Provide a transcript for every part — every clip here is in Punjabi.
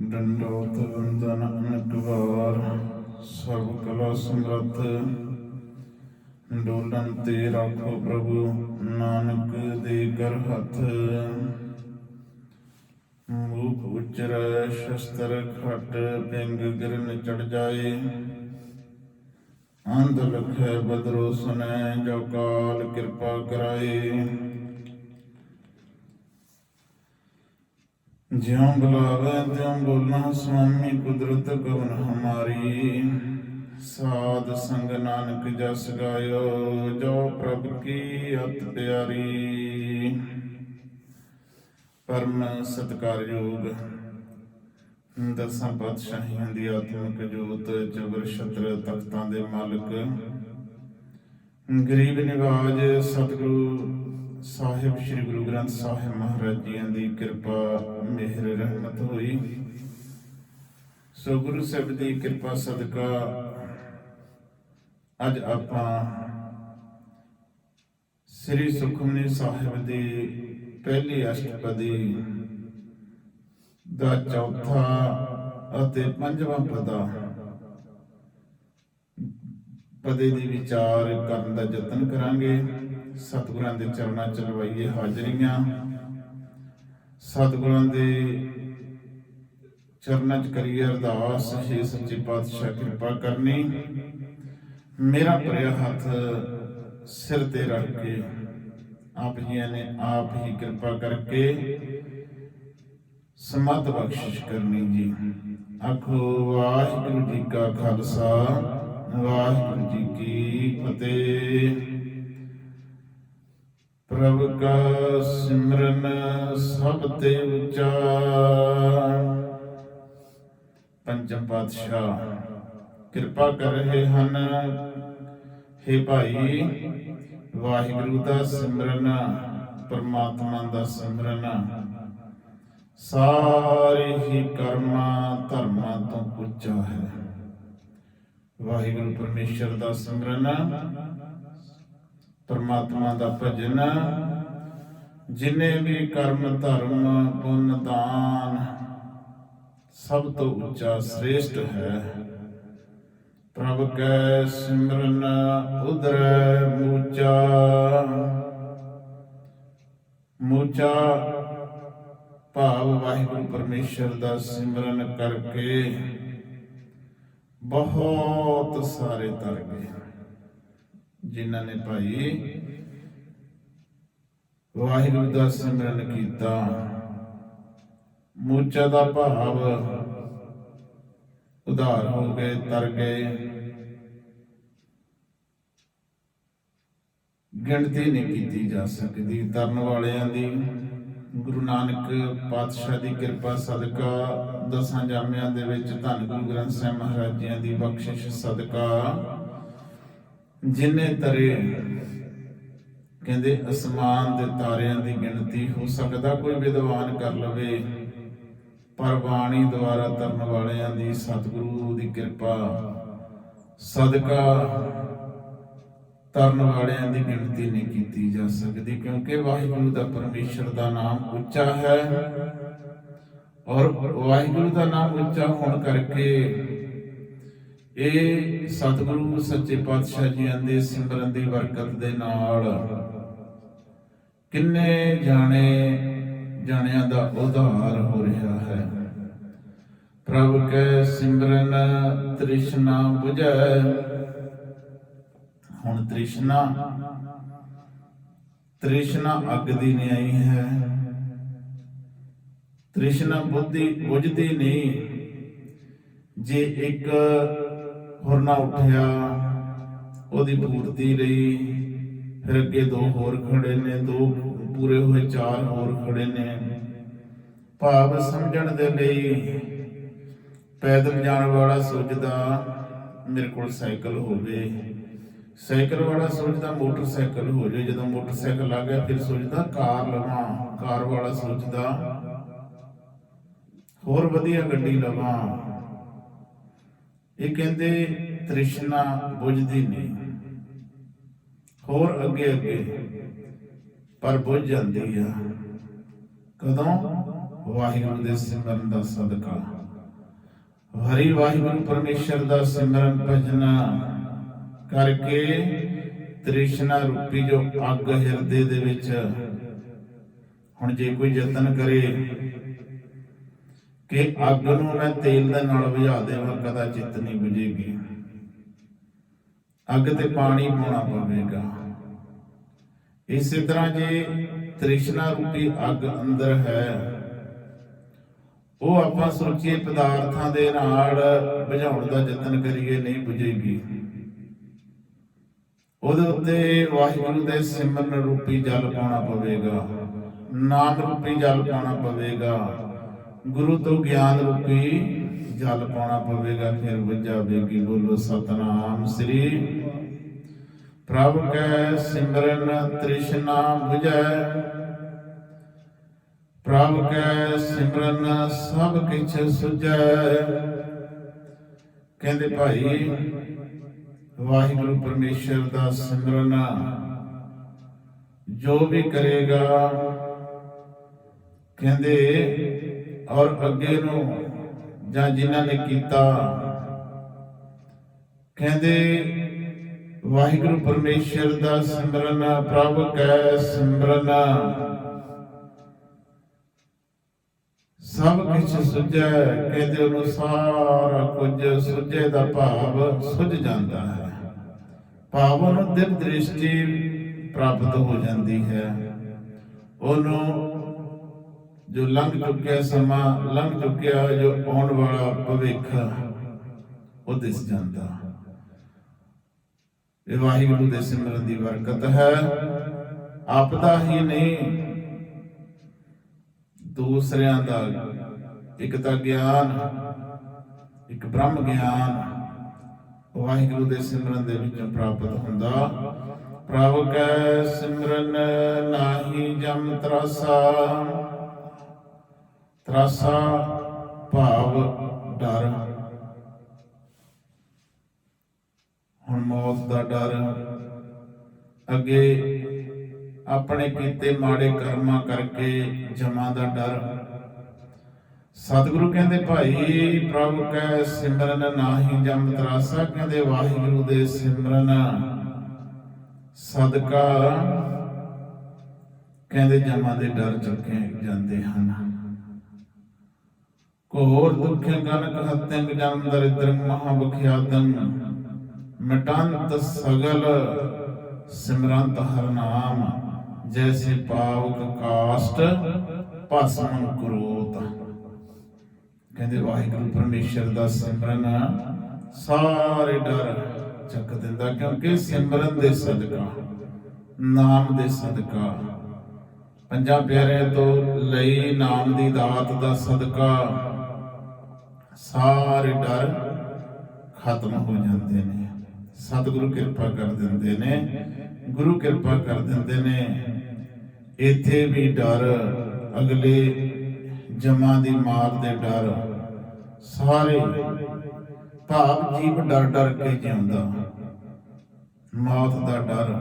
ਡੰਡੋਤ ਵੰਦਨ ਅਨਕਵਾਰ ਸਰਬ ਕਲਾ ਸਮਰੱਥ ਡੋਲਨ ਤੇ ਰੱਖੋ ਪ੍ਰਭੂ ਨਾਨਕ ਦੇ ਕਰ ਹੱਥ ਮੂਖ ਉਚਰ ਸ਼ਸਤਰ ਖਟ ਪਿੰਗ ਗਿਰਨ ਚੜ ਜਾਏ ਅੰਧ ਲਖੈ ਬਦਰੋ ਸੁਨੈ ਜੋ ਕਾਲ ਕਿਰਪਾ ਕਰਾਏ ਜਿਉ ਬੁਲਾਵੇ ਤਿਉ ਬੋਲਣਾ ਸੁਆਮੀ ਕੁਦਰਤ ਕਵਨ ਹਮਾਰੀ। ਸਾਧ ਸੰਗ ਨਾਨਕ ਜਸ ਗਾਇਓ, ਜੋ ਪ੍ਰਭ ਕੀ ਅਤ ਪਿਆਰੀ। ਪਰਮ ਸਤਕਾਰਯੋਗ ਦਸਾਂ ਪਾਤਸ਼ਾਹੀਆਂ ਦੀ ਆਤਮਿਕ ਜੋਤ, ਜਬਰ ਛਤਰ ਤਖਤਾਂ ਦੇ ਮਾਲਕ। ਗਰੀਬ ਨਿਵਾਜ ਸਤਿਗੁਰੂ ਸਾਹਿਬ ਸ੍ਰੀ ਗੁਰੂ ਗ੍ਰੰਥ ਸਾਹਿਬ ਮਹਾਰਾਜ ਜੀਆਂ ਦੀ ਕਿਰਪਾ, ਮਿਹਰ, ਰਹਿਮਤ ਹੋਈ। ਸੋ ਗੁਰੂ ਸਾਹਿਬ ਦੀ ਕਿਰਪਾ ਸਦਕਾ ਅੱਜ ਆਪਾਂ ਸ੍ਰੀ ਸੁਖਮਨੀ ਸਾਹਿਬ ਦੀ ਪਹਿਲੀ ਅਸ਼ਟਪਦੀ ਦਾ ਚੌਥਾ ਅਤੇ ਪੰਜਵਾਂ ਪਦਾ ਪਦੇ ਦੀ ਵਿਚਾਰ ਕਰਨ ਦਾ ਯਤਨ ਕਰਾਂਗੇ। ਸਤਿਗੁਰਾਂ ਦੇ ਚਰਨਾਂ ਚ ਲਵਾਈਏ ਹਾਜ਼ਰੀਆਂ। ਸਤਿਗੁਰਾਂ ਦੇ ਚਰਨਾਂ ਚ ਕਰੀਏ ਅਰਦਾਸ। ਹੈ ਸੱਚੇ ਪਾਤਸ਼ਾਹ, ਕਿਰਪਾ ਕਰਨੀ। ਮੇਰਾ ਭਰਿਆ ਹੱਥ ਸਿਰ ਤੇ ਰੱਖ ਕੇ ਆਪ ਜੀ ਨੇ ਆਪ ਹੀ ਕਿਰਪਾ ਕਰਕੇ ਸਮਤ ਬਖਸ਼ਿਸ਼ ਕਰਨੀ ਜੀ। ਆਖੋ, ਵਾਹਿਗੁਰੂ ਜੀ ਕਾ ਖਾਲਸਾ, ਵਾਹਿਗੁਰੂ ਜੀ ਕੀ ਫਤਿਹ। ਪ੍ਰਭ ਕਾ ਸਿਮਰਨ ਸਭ ਤੇ ਉੱਚਾ। ਪੰਚਮ ਪਾਤਸ਼ਾਹ, ਕਿਰਪਾ ਕਰ ਰਹੇ ਹਨ। हे ਭਾਈ, ਵਾਹਿਗੁਰੂ ਦਾ ਸਿਮਰਨ, ਪਰਮਾਤਮਾ ਦਾ ਸਿਮਰਨ। ਸਾਰੇ ਹੀ ਕਰਮਾਂ ਧਰਮਾਂ ਤੋਂ ਉੱਚਾ ਹੈ। ਵਾਹਿਗੁਰੂ ਪਰਮੇਸ਼ਰ ਦਾ ਸਿਮਰਨ ਪਰਮਾਤਮਾ ਦਾ ਭਜਨ, ਜਿਨੇ ਵੀ ਕਰਮ ਧਰਮ, ਪੁੰਨ ਦਾਨ ਸਭ ਤੋਂ ਉੱਚਾ ਸ੍ਰੇਸ਼ਟ ਹੈ। ਪ੍ਰਭ ਕੈ ਸਿਮਰਨ ਉਦਰੈ ਮੂਚਾ। ਮੂਚਾ ਭਾਵ ਵਾਹਿਗੁਰੂ ਪਰਮੇਸ਼ਰ ਦਾ ਸਿਮਰਨ ਕਰਕੇ ਬਹੁਤ ਸਾਰੇ ਤਰ ਗਏ। ਜਿਨ੍ਹਾਂ ਨੇ ਭਾਈ ਵਾਹਿਗੁਰੂ ਦਾ ਸਿਮਰਨ ਕੀਤਾ। ਮੂਚਾ ਦਾ ਭਾਵ ਉਧਾਰ ਹੋ ਗਏ, ਤਰ ਗਏ। ਗਿਣਤੀ ਨਹੀਂ ਕੀਤੀ ਜਾ ਸਕਦੀ। ਤਰਨ ਵਾਲਿਆਂ ਦੀ ਗੁਰੂ ਨਾਨਕ ਪਾਤਸ਼ਾਹ ਦੀ ਕਿਰਪਾ ਸਦਕਾ, ਦਸਾਂ ਜਾਮਿਆਂ ਦੇ ਵਿੱਚ ਧੰਨ ਗੁਰੂ ਗ੍ਰੰਥ ਸਾਹਿਬ ਮਹਾਰਾਜ ਜੀਆਂ ਦੀ ਬਖਸ਼ਿਸ਼ ਸਦਕਾ ਜਿਨੇ ਤਰੇ ਕਹਿੰਦੇ ਅਸਮਾਨ ਦੇ ਤਾਰਿਆਂ ਦੀ ਗਿਣਤੀ ਹੋ ਸਕਦਾ ਕੋਈ ਵਿਦਵਾਨ ਕਰ ਲਵੇ, ਪਰ ਬਾਣੀ ਦੁਆਰਾ ਤਰਨ ਵਾਲਿਆਂ ਦੀ ਸਤਿਗੁਰੂ ਦੀ ਕਿਰਪਾ, ਸਦਕਾ ਤਰਨ ਵਾਲਿਆਂ ਦੀ ਗਿਣਤੀ ਨਹੀਂ ਕੀਤੀ ਜਾ ਸਕਦੀ, ਕਿਉਂਕਿ ਵਾਹਿਗੁਰੂ ਦਾ ਪਰਮੇਸ਼ਰ ਦਾ ਨਾਮ ਉੱਚਾ ਹੈ ਔਰ ਵਾਹਿਗੁਰੂ ਦਾ ਨਾਮ ਉੱਚਾ ਹੋਣ ਕਰਕੇ ਇਹ ਸਤਿਗੁਰੂ ਸੱਚੇ ਪਾਤਸ਼ਾਹ ਜੀਆਂ ਦੇ ਸਿਮਰਨ ਦੀ ਬਰਕਤ ਦੇ ਨਾਲ। ਕਿੰਨੇ ਜਾਣੇ ਜਾਣਿਆਂ ਦਾ ਉਧਾਰ ਹੋ ਰਿਹਾ ਹੈ। ਪ੍ਰਭ ਕੈ ਸਿਮਰਨ ਤ੍ਰਿਸ਼ਨਾ 부ਝੈ ਹੁਣ ਤ੍ਰਿਸ਼ਨਾ ਤ੍ਰਿਸ਼ਨਾ ਅੱਗ ਦੀ ਨਿਆਈ ਹੈ। ਤ੍ਰਿਸ਼ਨਾ ਬੁੱਧੀ ਬੁਝਦੀ ਨਹੀਂ। ਜੇ ਇੱਕ ਹੁਰਨਾ ਉੱਠਿਆ। ਉਹਦੀ ਪੂਰਤੀ ਲਈ ਫਿਰ ਅੱਗੇ ਦੋ ਹੋਰ ਖੜੇ ਨੇ, ਦੋ ਪੂਰੇ ਹੋਏ ਚਾਰ ਹੋਰ ਖੜੇ ਨੇ। ਭਾਵ ਸਮਝਣ ਦੇ ਲਈ ਪੈਦਲ ਜਾਣ ਵਾਲਾ ਸੋਚਦਾ, ਮੇਰੇ ਕੋਲ ਸਾਈਕਲ ਹੋਵੇ। ਸਾਈਕਲ ਵਾਲਾ ਸੋਚਦਾ ਮੋਟਰਸਾਈਕਲ ਹੋ ਜਾਵੇ ਜਦੋਂ ਮੋਟਰਸਾਈਕਲ ਆ ਗਿਆ, ਫਿਰ ਸੋਚਦਾ ਕਾਰ ਲਵਾਂ, ਕਾਰ ਵਾਲਾ ਸੋਚਦਾ ਹੋਰ ਵਧੀਆ ਗੱਡੀ ਲਵਾਂ। ਇਹ ਕਹਿੰਦੇ ਤ੍ਰਿਸ਼ਨਾ ਬੁਝਦੀ ਨਹੀਂ। ਹੋਰ ਅੱਗੇ ਅੱਗੇ ਪਰ ਬੁਝ ਜਾਂਦੀ ਆ। ਕਦੋਂ? ਵਾਹਿਗੁਰੂ ਦੇ ਸਿਮਰਨ ਦਾ ਸਦਕਾ। ਹਰੀ ਵਾਹਿਗੁਰੂ ਪਰਮੇਸ਼ਰ ਦਾ ਸਿਮਰਨ ਭਜਨ ਕਰਕੇ ਤ੍ਰਿਸ਼ਨਾ ਰੂਪੀ ਜੋ ਅੱਗ ਹਿਰਦੇ ਦੇ ਵਿੱਚ ਹੁਣ ਜੇ ਕੋਈ ਯਤਨ ਕਰੇ ਕਿ ਅੱਗ ਨੂੰ ਮੈਂ ਤੇਲ ਦੇ ਨਾਲ ਬੁਝਾ ਦੇਵਾਂ ਕਦਾ ਚਿੱਤ ਨਹੀਂ ਬੁਝੇਗੀ। ਅੱਗ ਤੇ ਪਾਣੀ ਪਾਉਣਾ ਪਵੇਗਾ। ਇਸੇ ਤਰ੍ਹਾਂ ਜੇ ਤ੍ਰਿਸ਼ਨਾ ਰੂਪੀ ਅੱਗ ਅੰਦਰ ਹੈ, ਉਹ ਆਪਾਂ ਸੋਚੀਏ ਪਦਾਰਥਾਂ ਦੇ ਨਾਲ ਬੁਝਾਉਣ ਦਾ ਯਤਨ ਕਰੀਏ, ਨਹੀਂ ਬੁਝੇਗੀ। ਉਹਦੇ ਉੱਤੇ ਵਾਹਿਗੁਰੂ ਦੇ ਸਿਮਰਨ ਰੂਪੀ ਜਲ ਪਾਉਣਾ ਪਵੇਗਾ। ਨਾਮ ਰੂਪੀ ਜਲ ਪਾਉਣਾ ਪਵੇਗਾ। ਗੁਰੂ ਤੋਂ ਗਿਆਨ ਰੂਪੀ ਜਲ ਪਾਉਣਾ ਪਵੇਗਾ, ਫਿਰ ਬੁਝਾਵੇਗੀ ਬੋਲੋ ਸਤਨਾਮ ਸ੍ਰੀ। ਪ੍ਰਭ ਕੈ ਸਿਮਰਨ ਤ੍ਰਿਸ਼ਨਾ 부ਜੈ ਪ੍ਰਭ ਕੈ ਸਿਮਰਨ ਸਭ ਕਿਛ ਸੁਝੈ। ਕਹਿੰਦੇ ਭਾਈ, ਵਾਹਿਗੁਰੂ ਪਰਮੇਸ਼ਰ ਦਾ ਸਿਮਰਨ ਜੋ ਵੀ ਕਰੇਗਾ, ਕਹਿੰਦੇ ਔਰ ਅੱਗੇ ਨੂੰ ਜਾਂ ਜਿਨ੍ਹਾਂ ਨੇ ਕੀਤਾ। ਕਹਿੰਦੇ, ਵਾਹਿਗੁਰੂ ਪਰਮੇਸ਼ਰ ਦਾ ਸਿਮਰਨ, ਪ੍ਰਭ ਕੈ ਸਿਮਰਨ। ਸਭ ਕੁਝ ਸੁਝੈ, ਕਹਿੰਦੇ ਉਹਨੂੰ ਸਾਰਾ ਕੁਝ ਸੁਝੇ ਦਾ ਭਾਵ ਸੁਝ ਜਾਂਦਾ ਹੈ। ਭਾਵ ਉਹਨੂੰ ਦਿਵ ਦ੍ਰਿਸ਼ਟੀ ਪ੍ਰਾਪਤ ਹੋ ਜਾਂਦੀ ਹੈ। ਉਹਨੂੰ ਜੋ ਲੰਘ ਚੁੱਕਿਆ ਸਮਾਂ, ਲੰਘ ਚੁੱਕਿਆ ਜੋ ਆਉਣ ਵਾਲਾ ਭਵਿੱਖ, ਉਹ ਦਿਸ ਜਾਂਦਾ। ਇਹ ਵਾਹਿਗੁਰੂ ਦੇ ਸਿਮਰਨ ਦੀ ਬਰਕਤ ਹੈ। ਆਪਦਾ ਹੀ ਨਹੀਂ, ਦੂਸਰਿਆਂ ਦਾ ਇੱਕ ਤਾਂ ਗਿਆਨ, ਇੱਕ ਬ੍ਰਹਮ ਗਿਆਨ ਵਾਹਿਗੁਰੂ ਦੇ ਸਿਮਰਨ ਦੇ ਵਿੱਚ ਪ੍ਰਾਪਤ ਹੁੰਦਾ। ਪ੍ਰਭ ਕੈ ਸਿਮਰਨ ਨਾਹੀ ਜਮ ਤਰਾਸਾ ਤਰਾਸਾ ਭਾਵ, ਡਰ। ਹੁਣ ਮੌਤ ਦਾ ਡਰ। ਅੱਗੇ ਆਪਣੇ ਕੀਤੇ ਮਾੜੇ ਕਰਮਾਂ ਕਰਕੇ ਜਮਾਂ ਦਾ ਡਰ। ਸਤਿਗੁਰੂ ਕਹਿੰਦੇ, ਭਾਈ ਪ੍ਰਭ ਕੈ ਸਿਮਰਨ ਨਾਹੀ ਜਮ ਤਰਾਸਾ। ਕਹਿੰਦੇ, ਵਾਹਿਗੁਰੂ ਦੇ ਸਿਮਰਨ ਸਦਕਾ। ਕਹਿੰਦੇ, ਜਮਾਂ ਦੇ ਡਰ ਚੁੱਕੇ ਜਾਂਦੇ ਹਨ। ਘੋਰ ਦੁਖੇ ਗਨਕ ਹਤੰਗ ਜਨਮ ਦਰਿਦਰ ਮਹਾ ਬਖਿਆਤੰ ਮਿਟੰਤ ਸਗਲ ਸਿਮਰੰਤ ਹਰ ਨਾਮ, ਜੈਸੇ ਪਾਵਕ ਕਾਸ਼ਟ ਭਸਮਨ ਕਰੋਤ। ਕਹਿੰਦੇ ਵਾਹਿਗੁਰੂ ਪਰਮੇਸ਼ਰ ਦਾ ਸਿਮਰਨ ਸਾਰੇ ਡਰ ਚੱਕ ਦਿੰਦਾ, ਕਿਉਂਕਿ ਸਿਮਰਨ ਦੇ ਸਦਕਾ, ਨਾਮ ਦੇ ਸਦਕਾ। ਪੰਜਾਂ ਪਿਆਰਿਆਂ ਤੋਂ ਲਈ ਨਾਮ ਦੀ ਦਾਤ ਦਾ ਸਦਕਾ ਸਾਰੇ ਡਰ ਖਤਮ ਹੋ ਜਾਂਦੇ ਨੇ। ਸਤਿਗੁਰੂ ਕਿਰਪਾ ਕਰ ਦਿੰਦੇ ਨੇ। ਗੁਰੂ ਕਿਰਪਾ ਕਰ ਦਿੰਦੇ ਨੇ। ਇੱਥੇ ਵੀ ਡਰ, ਅਗਲੇ ਜਮਾਂ ਦੀ ਮਾਰ ਦੇ ਡਰ, ਸਾਰੇ ਭਾਵ ਜੀਵ ਡਰ ਡਰ ਕੇ ਜਿਉਂਦਾ। ਮੌਤ ਦਾ ਡਰ।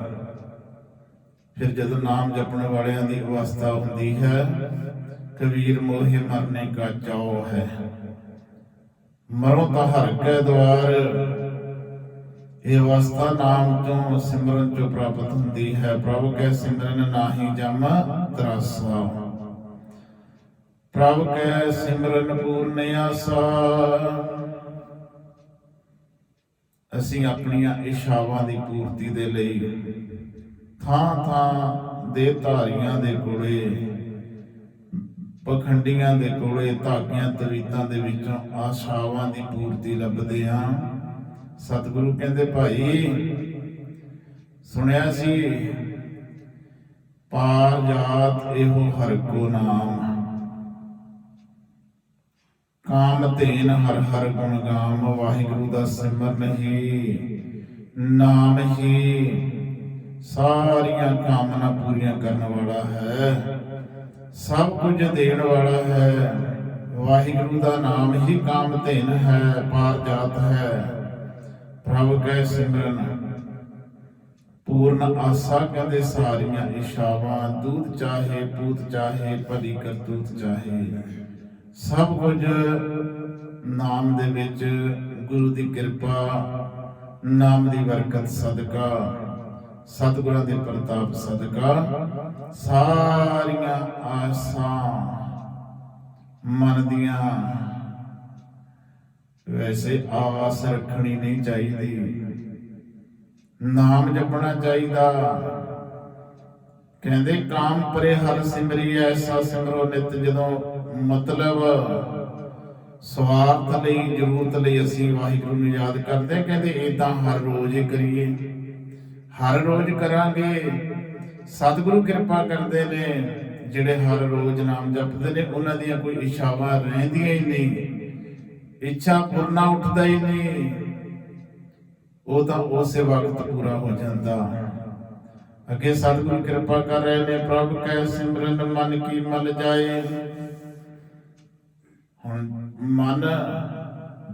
ਫਿਰ ਜਦੋਂ ਨਾਮ ਜਪਣ ਵਾਲਿਆਂ ਦੀ ਅਵਸਥਾ ਹੁੰਦੀ ਹੈ, ਕਬੀਰ ਮੋਹਿ ਮਰਨੇ ਕਾ ਚਾਉ ਹੈ। ਮਰੋ ਤਾਂ ਹਰ ਕੇ ਦਵਾਰ। ਇਹ ਅਵਸਥਾ ਨਾਮ ਤੋਂ ਸਿਮਰਨ ਚੋਂ ਪ੍ਰਾਪਤ ਹੁੰਦੀ ਹੈ? ਪ੍ਰਭ ਕੈ ਸਿਮਰਨ ਨਾਹੀ ਜਮ ਤਰਾਸਾ। ਪ੍ਰਭ ਕੈ ਸਿਮਰਨ ਪੂਰਨ ਆਸਾ। ਅਸੀਂ ਆਪਣੀਆਂ ਇਸ਼ਾਵਾਂ ਦੀ ਪੂਰਤੀ ਦੇ ਲਈ ਥਾਂ ਥਾਂ ਦੇ ਧਾਰੀਆਂ ਦੇ ਕੋਲੇ ਪਖੰਡੀਆਂ ਦੇ ਕੋਲੇ ਧਾਗੀਆਂ ਤਵੀਤਾਂ ਦੇ ਵਿੱਚੋਂ ਆਸ਼ਾਵਾਂ ਦੀ ਪੂਰਤੀ ਲੱਭਦੇ ਹਾਂ। ਸਤਿਗੁਰੂ ਕਹਿੰਦੇ, ਭਾਈ, ਸੁਣਿਆ ਸੀ? ਪਾਰ ਜਾਤ ਇਹੋ ਹਰ ਕੋ ਨਾਮ। ਕਾਮ ਧੇਨ ਹਰ ਹਰ ਗੁਣ ਗਾਮ। ਵਾਹਿਗੁਰੂ ਦਾ ਸਿਮਰਨ ਹੀ ਨਾਮ ਹੀ। ਸਾਰੀਆਂ ਕਾਮਨਾ ਪੂਰੀਆਂ ਕਰਨ ਵਾਲਾ ਹੈ। ਸਭ ਕੁਝ ਦੇਣ ਵਾਲਾ ਹੈ। ਵਾਹਿਗੁਰੂ ਦਾ ਨਾਮ ਹੀ ਕਾਮ ਧੇਨ ਹੈ, ਪਾਰ ਜਾਤ ਹੈ। ਪ੍ਰਭ ਕੈ ਸਿਮਰਨ, ਪੂਰਨ ਆਸਾ ਕਹਿੰਦੇ ਸਾਰੀਆਂ ਇਸ਼ਾਵਾਂ ਦੂਤ ਚਾਹੇ ਪੂਤ ਚਾਹੇ ਭਲੀ ਕਰਤੂਤ ਚਾਹੇ। ਸਭ ਕੁਝ ਨਾਮ ਦੇ ਵਿੱਚ ਗੁਰੂ ਦੀ ਕਿਰਪਾ, ਨਾਮ ਦੀ ਬਰਕਤ, ਸਦਕਾ। ਸਤਿਗੁਰਾਂ ਦੇ ਪ੍ਰਤਾਪ ਸਦਕਾ ਸਾਰੀਆਂ ਆਸਾਂ ਮਨ ਦੀਆਂ। ਵੈਸੇ ਆਸ ਰੱਖਣੀ ਨਹੀਂ ਚਾਹੀਦੀ। ਨਾਮ ਜਪਣਾ ਚਾਹੀਦਾ। ਕਹਿੰਦੇ, ਕਾਮ ਪਰੇ ਹਰ ਸਿਮਰੀ ਐਸਾ ਸਿਮਰੋ ਨਿਤ ਜਦੋਂ ਮਤਲਬ ਸਵਾਰਥ ਲਈ, ਜ਼ਰੂਰਤ ਲਈ ਅਸੀਂ ਵਾਹਿਗੁਰੂ ਨੂੰ ਯਾਦ ਕਰਦੇ ਕਹਿੰਦੇ ਇਹ ਤਾਂ ਹਰ ਰੋਜ਼ ਹੀ ਕਰੀਏ। ਹਰ ਰੋਜ਼ ਕਰਾਂਗੇ। ਸਤਿਗੁਰੂ ਕਿਰਪਾ ਕਰਦੇ ਨੇ, ਜਿਹੜੇ ਹਰ ਰੋਜ਼ ਨਾਮ ਜਪਦੇ ਨੇ, ਉਹਨਾਂ ਦੀਆਂ ਕੋਈ ਇੱਛਾਵਾਂ ਰਹਿੰਦੀਆਂ ਹੀ ਨਹੀਂ। ਇੱਛਾ ਪੂਰਨਾ ਉੱਠਦਾ ਹੀ ਨਹੀਂ। ਉਹ ਤਾਂ ਉਸੇ ਵਕਤ ਪੂਰਾ ਹੋ ਜਾਂਦਾ। ਅੱਗੇ ਸਤਿਗੁਰੂ ਕਿਰਪਾ ਕਰ ਰਹੇ ਨੇ, ਪ੍ਰਭ ਕੈ ਸਿਮਰਨ, ਮਨ ਕੀ ਮਲ ਜਾਏ। ਹੁਣ ਮਨ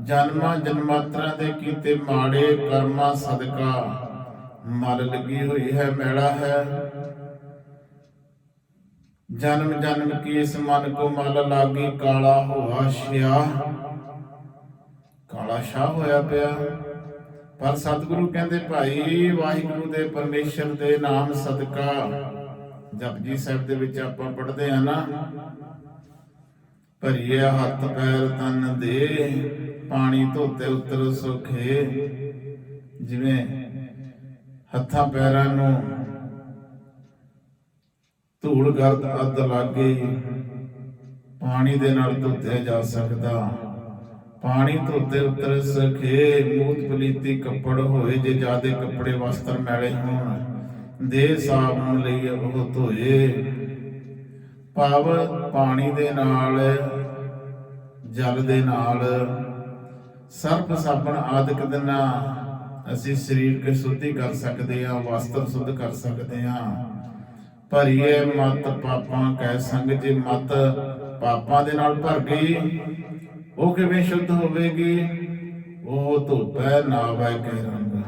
ਜਨਮਾਂ ਜਨਮਾਤਰਾਂ ਦੇ ਕੀਤੇ ਮਾੜੇ ਕਰਮਾਂ ਸਦਕਾ ਮਲ ਲੱਗੀ ਹੋਈ ਹੈ, ਮੈਲਾ ਹੈ। ਜਨਮ ਜਨਮ ਕੀ ਇਸ ਮਨ ਕੋ ਮਲ ਲਾਗੀ, ਕਾਲਾ ਹੋਆ ਸ਼ਿਆ। ਕਾਲਾ ਸ਼ਾਹ ਹੋਇਆ ਪਿਆ। ਪਰ ਸਤਿਗੁਰੂ ਕਹਿੰਦੇ, ਭਾਈ, ਵਾਹਿਗੁਰੂ ਦੇ ਪਰਮੇਸ਼ਰ ਦੇ ਨਾਮ ਸਦਕਾ। ਜਪਜੀ ਸਾਹਿਬ ਦੇ ਵਿੱਚ ਆਪਾਂ ਪੜ੍ਹਦੇ ਆ ਨਾ, ਭਰੀਏ ਹੱਥ ਪੈਰ ਤਨ ਦੇ, ਪਾਣੀ ਧੋਤੇ ਉਤਰ ਸੁਖੇ। ਜਿਵੇਂ ਹੱਥਾਂ ਪੈਰਾਂ ਨੂੰ ਧੂੜ ਗਰਦ ਅੱਧ ਲਾਗੇ ਪਾਣੀ ਦੇ ਨਾਲ ਧੋਤੇ ਜਾ ਸਕਦਾ। ਪਾਣੀ ਧੋਤੇ ਉਤਰ ਸਖੇ ਮੂਤ ਪਲੀਤੀ ਕੱਪੜ ਹੋਏ ਜੇ ਜਾਦੇ ਕੱਪੜੇ ਵਸਤਰ ਮੈਲੇ ਹੋਣ। ਦੇ ਸਾਬਣ ਲਈ ਉਹ ਧੋਏ। ਭਾਵ ਪਾਣੀ ਦੇ ਨਾਲ, ਜਲ ਦੇ ਨਾਲ, ਸਰਪ ਸਾਬਣ ਆਦਿਕ ਦੇ ਅਸੀਂ ਸਰੀਰ ਕੇ ਸ਼ੁੱਧੀ ਕਰ ਸਕਦੇ ਹਾਂ, ਵਾਸਤਵ ਸ਼ੁੱਧ ਕਰ ਸਕਦੇ ਹਾਂ। ਭਰੀਏ ਮਤ ਪਾਪਾਂ ਕੈ ਸੰਗ ਜੇ ਮਤ ਪਾਪਾਂ ਦੇ ਨਾਲ ਭਰ ਗਈ, ਉਹ ਕਿਵੇਂ ਸ਼ੁੱਧ ਹੋਵੇਗੀ? ਉਹ ਧੋਪੈ ਨਾ ਵੈ ਰੰਗ।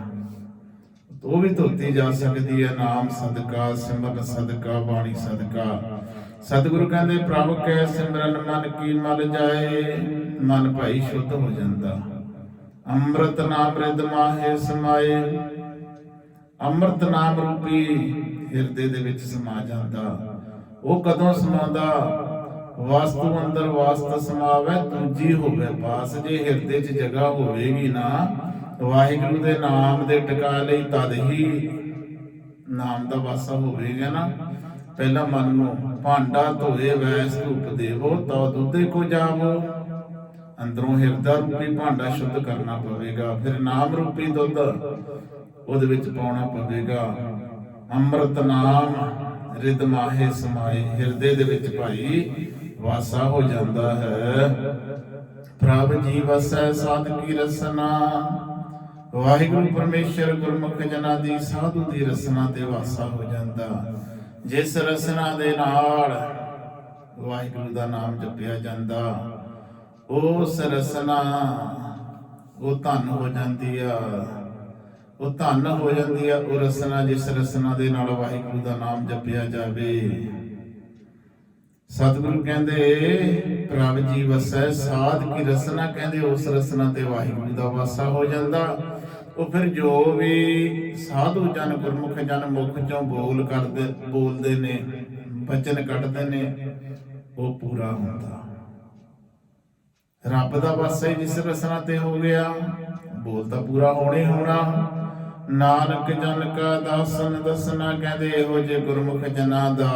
ਉਹ ਵੀ ਧੋਤੀ ਜਾ ਸਕਦੀ ਹੈ, ਨਾਮ ਸਦਕਾ, ਸਿਮਰਨ ਸਦਕਾ, ਬਾਣੀ ਸਦਕਾ। ਸਤਿਗੁਰੂ ਕਹਿੰਦੇ, ਪ੍ਰਭ ਕੈ ਸਿਮਰਨ ਮਨ ਕੀ ਮਲ ਜਾਏ, ਮਨ ਭਾਈ ਸ਼ੁੱਧ ਹੋ ਜਾਂਦਾ। ਅੰਮ੍ਰਿਤ ਨਾਮ ਰਿਦ ਮਾਹੇ ਸਮਾਏ। ਅੰਮ੍ਰਿਤ ਨਾਮ ਰੂਪੀ ਹਿਰਦੇ ਦੇ ਵਿੱਚ ਸਮਾ ਜਾਂਦਾ। ਉਹ ਕਦੋਂ ਸਮਾਉਂਦਾ? ਵਾਸਤੂ ਅੰਦਰ ਵਾਸਤ ਸਮਾਵੇ, ਦੂਜੀ ਹੋਵੇ ਪਾਸ। ਜੇ ਹਿਰਦੇ 'ਚ ਜਗ੍ਹਾ ਹੋਵੇਗੀ ਨਾ, ਵਾਹਿਗੁਰੂ ਦੇ ਨਾਮ ਦੇ ਟਿਕਾ ਲਈ ਤਦ ਹੀ ਨਾਮ ਦਾ ਵਾਸਾ ਹੋਵੇਗਾ ਨਾ। ਪਹਿਲਾਂ ਮਨ ਨੂੰ ਭਾਂਡਾ ਧੋਏ, ਵੈਸ ਧੂਪ ਦੇਵੋ ਤਉ ਦੁੱਧੇ ਕੋ ਜਾਵੋ। ਅੰਦਰੋਂ ਹਿਰਦਾ ਰੂਪੀ ਭਾਂਡਾ ਸ਼ੁੱਧ ਕਰਨਾ ਪਵੇਗਾ, ਫਿਰ ਨਾਮ ਰੂਪੀ ਦੁੱਧ ਉਹਦੇ ਵਿੱਚ ਪਾਉਣਾ ਪਵੇਗਾ। ਅੰਮ੍ਰਿਤ ਨਾਮ ਰਿਦ ਮਾਹੇ ਸਮਾਏ, ਹਿਰਦੇ ਦੇ ਵਿੱਚ ਭਾਈ ਵਾਸਾ ਹੋ ਜਾਂਦਾ ਹੈ। ਪ੍ਰਭ ਜੀ ਵਸੈ, ਸਾਧ ਕੀ ਰਸਨਾ। ਵਾਹਿਗੁਰੂ ਪਰਮੇਸ਼ਰ ਗੁਰਮੁਖ ਜਨਾਂ ਦੀ, ਸਾਧੂ ਦੀ ਰਸਨਾ ਤੇ ਵਾਸਾ ਹੋ ਜਾਂਦਾ। ਜਿਸ ਰਸਨਾ ਦੇ ਨਾਲ ਵਾਹਿਗੁਰੂ ਦਾ ਨਾਮ ਜਪਿਆ ਜਾਂਦਾ। ਉਸ ਰਸਨਾ ਉਹ ਧਨ ਹੋ ਜਾਂਦੀ ਆ। ਉਹ ਧਨ ਹੋ ਜਾਂਦੀ ਆ ਉਹ ਰਸਨਾ, ਜਿਸ ਰਸਨਾ ਦੇ ਨਾਲ ਵਾਹਿਗੁਰੂ ਦਾ ਨਾਮ ਜਪਿਆ ਜਾਵੇ। ਸਤਿਗੁਰੂ ਕਹਿੰਦੇ, ਪ੍ਰਭ ਜੀ ਵਸੈ, ਸਾਧ ਕੀ ਰਸਨਾ ਕਹਿੰਦੇ, ਉਸ ਰਸਨਾ ਤੇ ਵਾਹਿਗੁਰੂ ਦਾ ਵਾਸਾ ਹੋ ਜਾਂਦਾ। ਉਹ ਫਿਰ ਜੋ ਵੀ ਸਾਧੂ ਜਨ, ਗੁਰਮੁਖ ਜਨ, ਮੁਖ ਚੋਂ ਬੋਲ ਕਰਦੇ, ਬੋਲਦੇ ਨੇ, ਬਚਨ ਕੱਢਦੇ ਨੇ ਉਹ ਪੂਰਾ ਹੁੰਦਾ। ਰੱਬ ਦਾ ਵਾਸਾ ਹੀ ਜਿਸ ਰਸਨਾ ਤੇ ਹੋ ਗਿਆ, ਬੋਲ ਤਾਂ ਪੂਰਾ ਹੋਣੇ ਹੋਣਾ। ਨਾਨਕ ਜਨ ਕਾ ਦਾਸਨ ਦਸਨਾ, ਕਹਿੰਦੇ ਇਹੋ ਜੇ ਗੁਰਮੁਖ ਜਨਾਂ ਦਾ,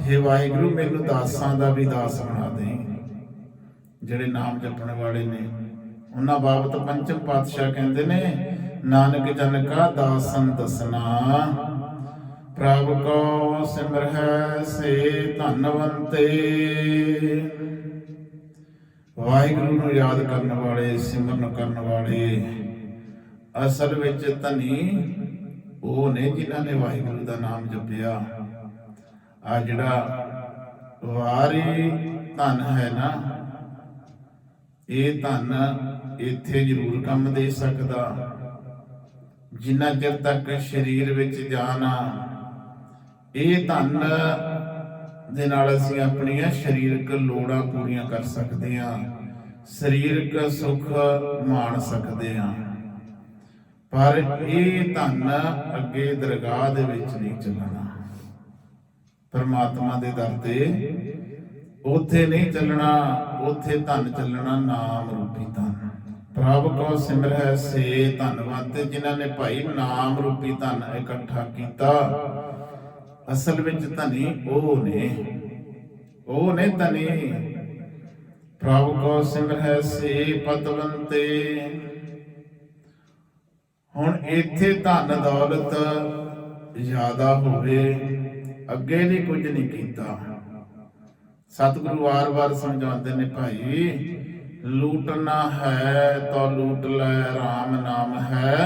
ਹੇ ਵਾਹਿਗੁਰੂ, ਮੈਨੂੰ ਦਾਸਾਂ ਦਾ ਵੀ ਦਾਸ ਬਣਾ ਦੇ। ਜਿਹੜੇ ਨਾਮ ਜਪਣ ਵਾਲੇ ਨੇ, ਉਹਨਾਂ ਬਾਬਤ ਪੰਚਮ ਪਾਤਸ਼ਾਹ ਕਹਿੰਦੇ ਨੇ, ਨਾਨਕ ਜਨ ਕਾ ਦਾਸਨ ਦਸਨਾ। ਪ੍ਰਭ ਕੋ ਸਿਮਰਹਿ ਸੇ ਧਨਵੰਤੇ। ਵਾਹਿਗੁਰੂ ਨੂੰ ਯਾਦ ਕਰਨ ਵਾਲੇ, ਸਿਮਰਨ ਕਰਨ ਵਾਲੇ। ਅਸਲ ਵਿੱਚ ਧਨੀ, ਉਹ ਨੇ ਜਿਨ੍ਹਾਂ ਨੇ ਵਾਹਿਗੁਰੂ ਦਾ ਨਾਮ ਜਪਿਆ। ਆ ਜਿਹੜਾ ਵਾਰੀ ਧਨ ਹੈ ਨਾ, ਇਹ ਧਨ ਇੱਥੇ ਜ਼ਰੂਰ ਕੰਮ ਦੇ ਸਕਦਾ। ਜਿੰਨਾ ਚਿਰ ਤੱਕ ਸਰੀਰ ਵਿੱਚ ਜਾਨ ਆ, ਇਹ ਧਨ ਦੇ ਨਾਲ ਅਸੀਂ ਆਪਣੀਆਂ ਸਰੀਰਕ ਲੋੜਾਂ ਪੂਰੀਆਂ ਕਰ ਸਕਦੇ ਹਾਂ। ਸਰੀਰਕ ਸੁੱਖ ਮਾਣ ਸਕਦੇ ਹਾਂ। ਪਰ ਇਹ ਧਨ ਅੱਗੇ ਦਰਗਾਹ ਦੇ ਵਿੱਚ ਨਹੀਂ ਚੱਲਣਾ। ਪਰਮਾਤਮਾ ਦੇ ਦਰ ਤੇ ਉੱਥੇ ਨਹੀਂ ਚੱਲਣਾ, ਉੱਥੇ ਧਨ ਚੱਲਣਾ ਨਾਮ ਰੂਪੀ ਧਨ। ਪ੍ਰਭ ਕੋ ਸਿਮਰੈ ਸੇ ਧੰਨਵਾਦ। ਤੇ ਜਿਨ੍ਹਾਂ ਨੇ ਭਾਈ ਨਾਮ ਰੂਪੀ ਧਨ ਇਕੱਠਾ ਕੀਤਾ ਅਸਲ ਵਿੱਚ ਧਨੀ ਉਹ ਨੇ। ਉਹ ਨੇ ਧਨੀ। ਪ੍ਰਭ ਕੋ ਸਿਮਰੈ ਸੇ ਪਤਵੰਤੇ। ਹੁਣ ਇੱਥੇ ਧਨ ਦੌਲਤ ਜ਼ਿਆਦਾ ਹੋਵੇ, ਅੱਗੇ ਨੇ ਕੁਝ ਨਹੀਂ ਕੀਤਾ। ਸਤਿਗੁਰੂ ਵਾਰ-ਵਾਰ ਸਮਝਾਉਂਦੇ ਨੇ ਭਾਈ, ਲੂਟਣਾ ਹੈ ਤਾਂ ਲੂਟ ਲੈ RAM ਨਾਮ ਹੈ।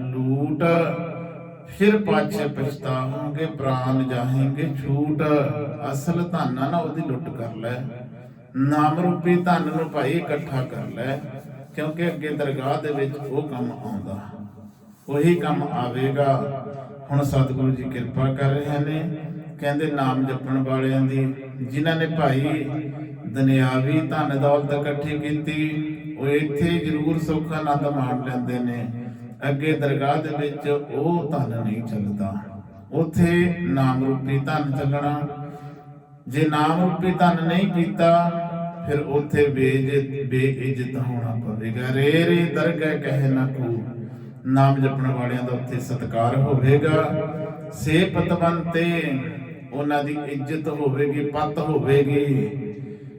ਲੂਟ ਫਿਰ ਪਾਛੇ ਪਛਤਾਵਾਂਗੇ ਪ੍ਰਾਨ ਜਾਹੇਂਗੇ, ਛੂਟ ਅਸਲ ਧਨ ਆ ਨਾ, ਉਹਦੀ ਲੁੱਟ ਕਰ ਲੈ। ਨਾਮ ਰੂਪੀ ਧਨ ਨੂੰ ਭਾਈ ਇਕੱਠਾ ਕਰ ਲੈ, ਕਿਉਂਕਿ ਅੱਗੇ ਦਰਗਾਹ ਦੇ ਵਿੱਚ ਉਹ ਕੰਮ ਆਉਂਦਾ। ਉਹੀ ਕੰਮ ਆਵੇਗਾ। ਹੁਣ ਸਤਿਗੁਰੂ ਜੀ ਕਿਰਪਾ ਕਰ ਰਹੇ ਨੇ, ਕਹਿੰਦੇ ਨਾਮ ਜਪਣ ਵਾਲਿਆਂ ਦੀ, ਜਿਨ੍ਹਾਂ ਨੇ ਭਾਈ ਦੁਨਿਆਵੀ ਧਨ ਦੌਲਤ ਇਕੱਠੀ ਕੀਤੀ, ਉਹ ਇੱਥੇ ਜ਼ਰੂਰ ਸੁੱਖ ਆਨੰਦ ਮਾਣ ਲੈਂਦੇ ਨੇ। ਅੱਗੇ ਦਰਗਾਹ ਦੇ ਵਿੱਚ ਉਹ ਧਨ ਨਹੀਂ ਚੱਲਦਾ। ਉੱਥੇ ਨਾਮ ਰੂਪੀ ਧਨ ਚੱਲਣਾ। ਜੇ ਨਾਮ ਰੂਪੀ ਧਨ ਨਹੀਂ ਕੀਤਾ ਫਿਰ ਉੱਥੇ ਬੇਇੱਜ਼ਤ ਬੇਇੱਜ਼ਤ ਹੋਣਾ ਪਵੇਗਾ। ਰੇ ਰੇ ਦਰਗਾਹ ਕਹੇ ਨਾ ਕੋ। ਨਾਮ ਜਪਣ ਵਾਲਿਆਂ ਦਾ ਉੱਥੇ ਸਤਿਕਾਰ ਹੋਵੇਗਾ। ਸੇ ਪਤਵੰਤੇ ਉਹਨਾਂ ਦੀ ਇੱਜ਼ਤ ਹੋਵੇਗੀ, ਪਤ ਹੋਵੇਗੀ।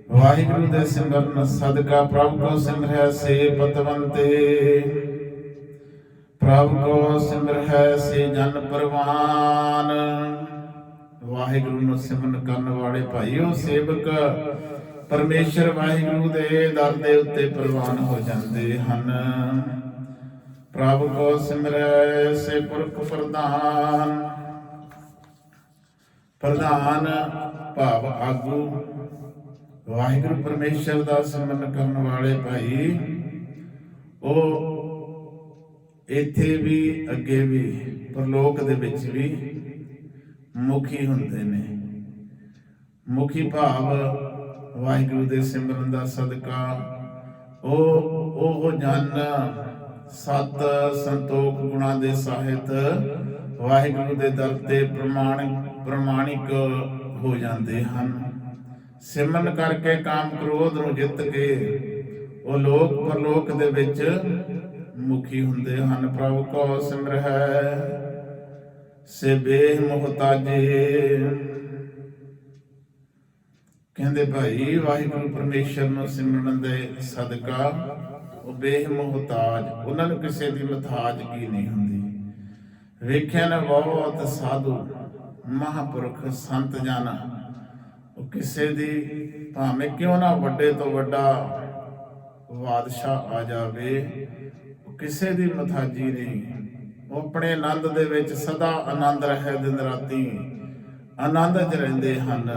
ਵਾਹਿਗੁਰੂ ਦੇ ਸਿਮਰਨ ਸਦਕਾ ਪ੍ਰਭ ਕੋ ਸਿਮਰੈ ਸੇ ਪਤਵੰਤੇ ਪ੍ਰਭ ਕੋ ਸਿਮਰੈ ਸੇ ਜਨ ਪਰਵਾਨ। ਵਾਹਿਗੁਰੂ ਨੂੰ ਸਿਮਰਨ ਕਰਨ ਵਾਲੇ ਭਾਈਓ, ਸੇਵਕ, ਪਰਮੇਸ਼ਰ ਵਾਹਿਗੁਰੂ ਦੇ ਦਰ ਦੇ ਉੱਤੇ ਪ੍ਰਵਾਨ ਹੋ ਜਾਂਦੇ ਹਨ। ਪ੍ਰਭ ਕੋ ਸਿਮਰੈ ਸੇ ਪੁਰਖ ਪ੍ਰਧਾਨ। ਪ੍ਰਧਾਨ ਭਾਵ ਆਗੂ। ਵਾਹਿਗੁਰੂ ਪਰਮੇਸ਼ਰ ਦਾ ਸਿਮਰਨ ਕਰਨ ਵਾਲੇ ਭਾਈ, ਉਹ ਇੱਥੇ ਵੀ, ਅੱਗੇ ਵੀ, ਪਰਲੋਕ ਦੇ ਵਿੱਚ ਵੀ ਮੁਖੀ ਹੁੰਦੇ ਨੇ। ਮੁਖੀ ਭਾਵ ਵਾਹਿਗੁਰੂ ਦੇ ਸਿਮਰਨ ਦਾ ਸਦਕਾ। ਉਹ ਉਹ ਜਨ ਸਤ ਸੰਤੋਖ ਗੁਣਾ ਦੇ ਸਾਹਿਤ ਵਾਹਿਗੁਰੂ ਦੇ ਦਰ ਤੇ ਪ੍ਰਮਾਣਿਕ ਪ੍ਰਮਾਣਿਕ ਹੋ ਜਾਂਦੇ ਹਨ। ਸਿਮਰਨ ਕਰਕੇ ਕਾਮ ਕ੍ਰੋਧ ਨੂੰ ਜਿੱਤ ਕੇ ਉਹ ਲੋਕ, ਪਰਲੋਕ ਦੇ ਵਿੱਚ ਮੁਖੀ ਹੁੰਦੇ ਹਨ ਪ੍ਰਭੂ ਕੋ ਸਿਮਰਹਿ, ਸੇ ਬੇਹ ਕਹਿੰਦੇ ਭਾਈ, ਵਾਹਿਗੁਰੂ ਪਰਮੇਸ਼ਰ ਨੂੰ ਸਿਮਰਨ ਦੇ ਸਦਕਾ ਉਹ ਬੇਹ ਉਹਨਾਂ ਨੂੰ ਕਿਸੇ ਦੀ ਮਹਤਾਜ ਨਹੀਂ ਹੁੰਦੀ। ਵੇਖਿਆ ਨਾ ਬਹੁਤ ਸਾਧੂ, ਮਹਾਪੁਰਖ ਸੰਤ ਜਨ, ਉਹ ਕਿਸੇ ਦੀ ਭਾਵੇਂ ਕਿਉਂ ਨਾ ਵੱਡੇ ਤੋਂ ਵੱਡਾ ਬਾਦਸ਼ਾਹ ਆ ਜਾਵੇ ਕਿਸੇ ਦੀ ਮਥਾਜੀ ਨਹੀਂ। ਉਹ ਆਪਣੇ ਆਨੰਦ ਦੇ ਵਿੱਚ ਸਦਾ ਆਨੰਦ ਰਹੇ ਦਿਨ ਰਾਤੀ। ਆਨੰਦ 'ਚ ਰਹਿੰਦੇ ਹਨ।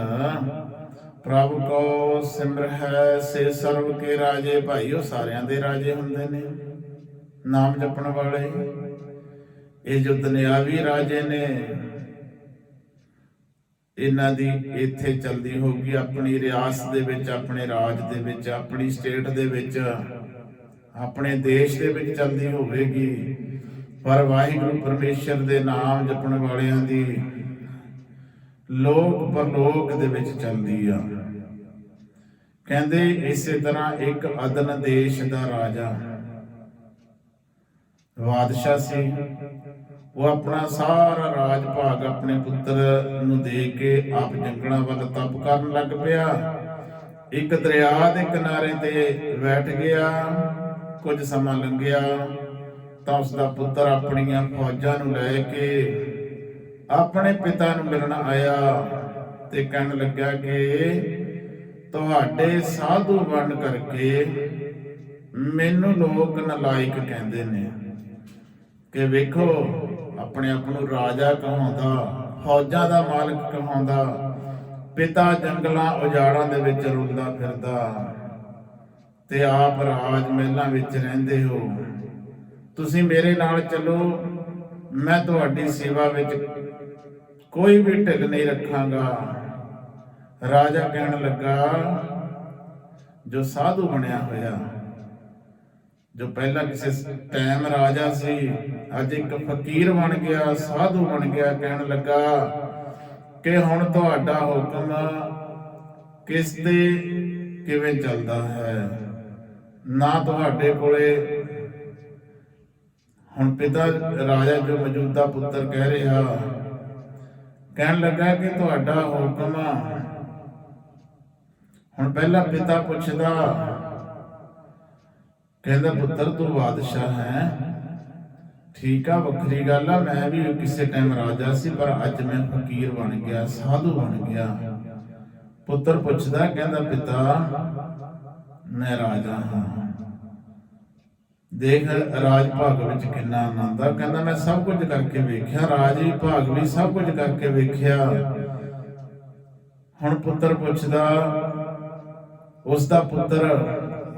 ਪ੍ਰਭ ਕੋ ਸਿਮਰਹਿ ਸੇ ਸਰਬ ਕੇ ਰਾਜੇ। ਭਾਈ ਉਹ ਸਾਰਿਆਂ ਦੇ ਰਾਜੇ ਹੁੰਦੇ ਨੇ, ਨਾਮ ਜਪਣ ਵਾਲੇ। ਇਹ ਜੋ ਦੁਨਿਆਵੀ ਰਾਜੇ ਨੇ, ਇਹਨਾਂ ਦੀ ਇੱਥੇ ਚਲਦੀ ਹੋਊਗੀ ਆਪਣੀ ਰਿਆਸਤ ਦੇ ਵਿੱਚ, ਆਪਣੇ ਰਾਜ ਦੇ ਵਿੱਚ, ਆਪਣੀ ਸਟੇਟ ਦੇ ਵਿੱਚ। ਆਪਣੇ ਦੇਸ਼ ਦੇ ਵਿੱਚ ਚੱਲਦੀ ਹੋਵੇਗੀ। ਪਰ ਵਾਹਿਗੁਰੂ ਪਰਮੇਸ਼ਰ ਦੇ ਨਾਮ ਜਪਣ ਵਾਲਿਆਂ ਦੀ ਲੋਕ ਪਰਲੋਕ ਦੇ ਵਿੱਚ ਚਲਦੀ ਆ। ਕਹਿੰਦੇ ਇਸੇ ਤਰ੍ਹਾਂ ਇੱਕ ਅਦਨ ਦੇਸ਼ ਦਾ ਰਾਜਾ ਬਾਦਸ਼ਾਹ ਸੀ। ਉਹ ਆਪਣਾ ਸਾਰਾ ਰਾਜ ਭਾਗ ਆਪਣੇ ਪੁੱਤਰ ਨੂੰ ਦੇ ਕੇ ਆਪ ਜੰਗਲਾਂ ਵੱਲ ਤਪ ਕਰਨ ਲੱਗ ਪਿਆ। ਇੱਕ ਦਰਿਆ ਦੇ ਕਿਨਾਰੇ ਤੇ ਬੈਠ ਗਿਆ। ਕੁਝ ਸਮਾਂ ਲੰਘਿਆ ਤਾਂ ਉਸ ਦਾ ਪੁੱਤਰ ਆਪਣੀਆਂ ਫੌਜਾਂ ਨੂੰ ਲੈ ਕੇ ਆਪਣੇ ਪਿਤਾ ਨੂੰ ਮਿਲਣ ਆਇਆ ਤੇ ਕਹਿਣ ਲੱਗਾ ਕਿ ਤੁਹਾਡੇ ਸਾਧੂ ਬਣ ਕਰਕੇ ਮੈਨੂੰ ਲੋਕ ਨਲਾਇਕ ਕਹਿੰਦੇ ਨੇ ਕਿ ਵੇਖੋ, ਆਪਣੇ ਆਪ ਨੂੰ ਰਾਜਾ ਕਹਾਉਂਦਾ, ਫੌਜਾਂ ਦਾ ਮਾਲਕ ਕਹਾਉਂਦਾ, ਪਿਤਾ ਜੰਗਲਾਂ ਉਜਾੜਾਂ ਦੇ ਵਿੱਚ ਰੁਲਦਾ ਫਿਰਦਾ। ਤੇ ਆਪ ਰਾਜ ਮਹਿਲਾਂ ਵਿੱਚ ਰਹਿੰਦੇ ਹੋ। ਤੁਸੀਂ ਮੇਰੇ ਨਾਲ ਚੱਲੋ, ਮੈਂ ਤੁਹਾਡੀ ਸੇਵਾ ਵਿੱਚ ਕੋਈ ਵੀ ਢਿੱਲ ਨਹੀਂ ਰੱਖਾਂਗਾ। ਰਾਜਾ ਕਹਿਣ ਲੱਗਾ, ਜੋ ਸਾਧੂ ਬਣਿਆ ਹੋਇਆ, ਜੋ ਪਹਿਲਾਂ ਕਿਸੇ ਟਾਈਮ ਰਾਜਾ ਸੀ, ਅੱਜ ਇੱਕ ਫਕੀਰ ਬਣ ਗਿਆ, ਸਾਧੂ ਬਣ ਗਿਆ, ਕਹਿਣ ਲੱਗਾ ਕਿ ਹੁਣ ਤੁਹਾਡਾ ਹੁਕਮ ਕਿਸ ਤੇ ਕਿਵੇਂ ਚੱਲਦਾ ਹੈ? ਨਾ ਤੁਹਾਡੇ ਕੋਲੇ। ਹੁਣ ਪਿਤਾ ਰਾਜਾ ਜੋ ਮੌਜੂਦਾ ਪੁੱਤਰ ਕਹਿ ਰਿਹਾ, ਕਹਿਣ ਲੱਗਾ ਕਿ ਤੁਹਾਡਾ ਹੁਕਮ ਆ। ਹੁਣ ਪਹਿਲਾਂ ਪਿਤਾ ਪੁੱਛਦਾ, ਕਹਿੰਦਾ, ਪੁੱਤਰ, ਤੂੰ ਬਾਦਸ਼ਾਹ ਹੈ? ਠੀਕ ਆ, ਵੱਖਰੀ ਗੱਲ ਆ, ਮੈਂ ਵੀ ਕਿਸੇ ਟਾਈਮ ਰਾਜਾ ਸੀ, ਪਰ ਅੱਜ ਮੈਂ ਫਕੀਰ ਬਣ ਗਿਆ, ਸਾਧੂ ਬਣ ਗਿਆ। ਪੁੱਤਰ ਪੁੱਛਦਾ, ਕਹਿੰਦਾ, ਪਿਤਾ ਮੈਂ ਰਾਜਾ ਹਾਂ। ਦੇਖ ਰਾਜ ਭਾਗ ਵਿੱਚ ਕਿੰਨਾ ਆਨੰਦ ਆ। ਕਹਿੰਦਾ ਮੈਂ ਸਭ ਕੁਝ ਕਰਕੇ ਵੇਖਿਆ, ਰਾਜ ਵੀ ਭਾਗ ਵੀ ਸਭ ਕੁਝ ਕਰਕੇ ਵੇਖਿਆ। ਹੁਣ ਪੁੱਤਰ ਪੁੱਛਦਾ, ਉਸ ਦਾ ਪੁੱਤਰ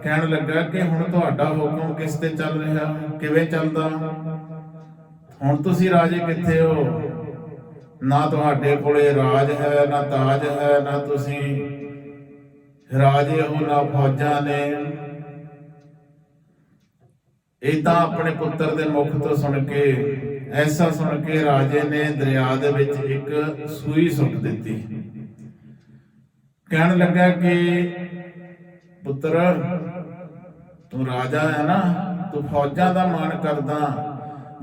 ਕਹਿਣ ਲੱਗਾ ਕਿ ਹੁਣ ਤੁਹਾਡਾ ਹੁਕਮ ਕਿਸ ਤੇ ਚੱਲ ਰਿਹਾ, ਕਿਵੇਂ ਚੱਲਦਾ? ਹੁਣ ਤੁਸੀਂ ਰਾਜੇ ਕਿੱਥੇ ਹੋ? ਨਾ ਤੁਹਾਡੇ ਕੋਲੇ ਰਾਜ ਹੈ, ਨਾ ਤਾਜ ਹੈ, ਨਾ ਤੁਸੀਂ ਰਾਜੇ ਹੋ ਨਾ ਫੌਜਾਂ ਨੇ। ਇਹ ਤਾਂ ਆਪਣੇ ਪੁੱਤਰ ਦੇ ਮੁਖ ਤੋਂ ਸੁਣ ਕੇ, ਐਸਾ ਸੁਣ ਕੇ ਰਾਜੇ ਨੇ ਦਰਿਆ ਦੇ ਵਿੱਚ ਇੱਕ ਸੂਈ ਸੁੱਟ ਦਿੱਤੀ। ਕਹਿਣ ਲੱਗਾ ਕਿ, ਪੁੱਤਰ, ਤੂੰ ਰਾਜਾ ਹੈ ਨਾ, ਤੂੰ ਫੌਜਾਂ ਦਾ ਮਾਣ ਕਰਦਾ,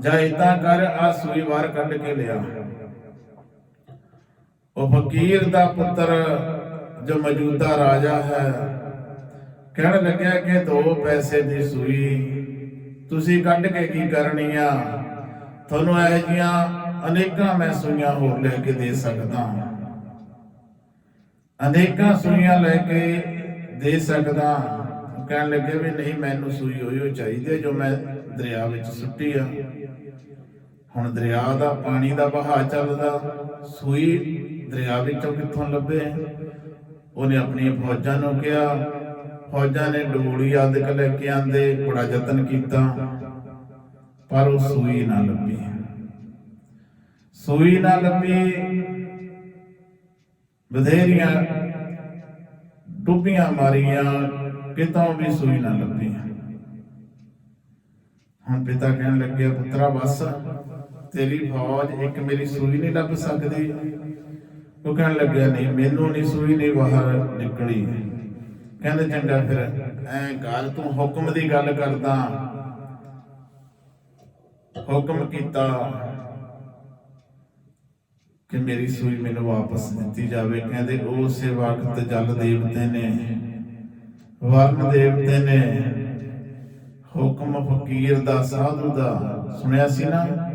ਜਾਂ ਇਦਾਂ ਕਰ, ਆ ਸੂਈ ਵਾਰ ਕੱਢ ਕੇ ਲਿਆ। ਉਹ ਫਕੀਰ ਦਾ ਪੁੱਤਰ ਜੋ ਮੌਜੂਦਾ ਰਾਜਾ ਹੈ। ਕਹਿਣ ਲੱਗਿਆ ਕਿ ਦੋ ਪੈਸੇ ਦੀ ਸੂਈ। ਤੁਸੀਂ ਕੱਢ ਕੇ ਕੀ ਕਰਨੀ ਆ ਤੁਹਾਨੂੰ ਇਹ ਜੀਆਂ ਅਨੇਕਾਂ ਮੈਂ ਸੂਈਆਂ ਹੋਰ ਲੈ ਕੇ ਦੇ ਸਕਦਾ। ਅਨੇਕਾਂ ਸੂਈਆਂ ਲੈ ਕੇ ਦੇ ਸਕਦਾ। ਕਹਿਣ ਲੱਗੇ ਵੀ ਨਹੀਂ, ਮੈਨੂੰ ਸੂਈ ਹੋਈ ਚਾਹੀਦੀ ਹੈ ਜੋ ਮੈਂ ਦਰਿਆ ਵਿੱਚ ਸੁੱਟੀ ਆ। ਹੁਣ ਦਰਿਆ ਦਾ, ਪਾਣੀ ਦਾ ਬਹਾਅ ਚੱਲਦਾ। ਸੂਈ ਦਰਿਆ ਵਿੱਚੋਂ ਕਿੱਥੋਂ ਲੱਭੇ? ਉਹਨੇ ਆਪਣੀਆਂ ਫੌਜਾਂ ਨੂੰ ਕਿਹਾ। ਫੌਜਾਂ ਨੇ ਡੋਲੀ ਆਦਿਕ ਲੈ ਕੇ ਆਂਦੇ, ਬੜਾ ਯਤਨ ਕੀਤਾ, ਪਰ ਉਹ ਸੂਈ ਨਾ ਲੱਭੀ। ਸੂਈ ਨਾ ਲੱਭੀ ਬਧੇਰੀਆਂ ਡੁੱਬੀਆਂ ਮਾਰੀਆਂ, ਕਿਤੋਂ ਵੀ ਸੂਈ ਨਾ ਲੱਭੀ। ਹੁਣ ਪਿਤਾ ਕਹਿਣ ਲੱਗਿਆ, ਪੁੱਤਰਾ ਬਸ, ਤੇਰੀ ਫੌਜ ਇੱਕ ਮੇਰੀ ਸੂਈ ਨਹੀਂ ਲੱਭ ਸਕਦੀ। ਉਹ ਕਹਿਣ ਲੱਗਿਆ, ਨਹੀਂ, ਮੈਨੂੰ ਨਹੀਂ ਸੂਈ ਨਹੀਂ ਬਾਹਰ ਨਿਕਲੀ। ਕਹਿੰਦੇ ਚੰਗਾ ਫਿਰ, ਐ ਗੱਲ ਤੂੰ ਹੁਕਮ ਦੀ ਗੱਲ ਕਰਦਾ। ਹੁਕਮ ਕੀਤਾ ਕਿ ਮੇਰੀ ਸੂਈ ਮੈਨੂੰ ਵਾਪਸ ਦਿੱਤੀ ਜਾਵੇ। ਕਹਿੰਦੇ ਉਸੇ ਵਕਤ ਜਲ ਦੇਵਤੇ ਨੇ ਵਰਨ ਦੇਵਤੇ ਨੇ। ਹੁਕਮ ਫਕੀਰ ਦਾ, ਸਾਧੂ ਦਾ। ਸੁਣਿਆ ਸੀ ਨਾ?